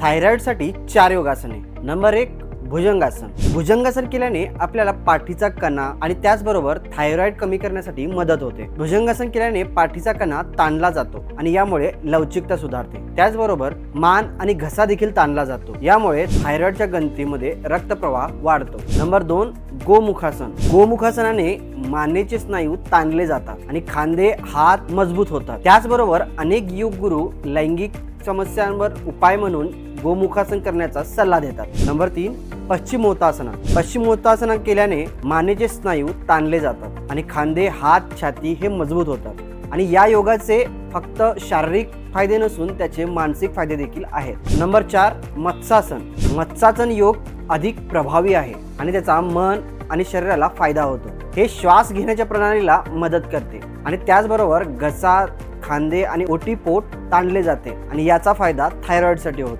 थायरॉइडसाठी चार योगासने. नंबर एक भुजंगासन. भुजंगासन केल्याने आपल्याला पाठीचा कणा आणि त्याचबरोबर थायरॉइड कमी करण्यासाठी मदत होते. भुजंगासन केल्याने पाठीचा कणा ताणला जातो आणि यामुळे लवचिकता सुधारते. त्याचबरोबर मान आणि घसा देखील ताणला जातो. यामुळे थायरॉइडच्या गणतीमध्ये रक्तप्रवाह वाढतो. नंबर दोन गोमुखासन. गोमुखासनाने मानेचे स्नायू ताणले जातात आणि खांदे हात मजबूत होतात. त्याचबरोबर अनेक योग गुरु लैंगिक समस्यांवर उपाय म्हणून गोमुखासन करण्याचा सल्ला देतात. नंबर तीन पश्चिमोत्तासना. पश्चिमोत्तासना केल्याने मानेचे स्नायू ताणले जातात आणि खांदे हात छाती हे मजबूत होतात. आणि या योगाचे फक्त शारीरिक फायदे नसून त्याचे मानसिक फायदे देखील आहेत. नंबर चार मत्सासन मत्स्यासन योग अधिक प्रभावी आहे आणि त्याचा मन आणि शरीराला फायदा होतो. हे श्वास घेण्याच्या प्रणालीला मदत करते आणि त्याचबरोबर घसा खांदे आणि ओटी पोट ताणले जाते आणि याचा फायदा थायरॉइडसाठी होतो.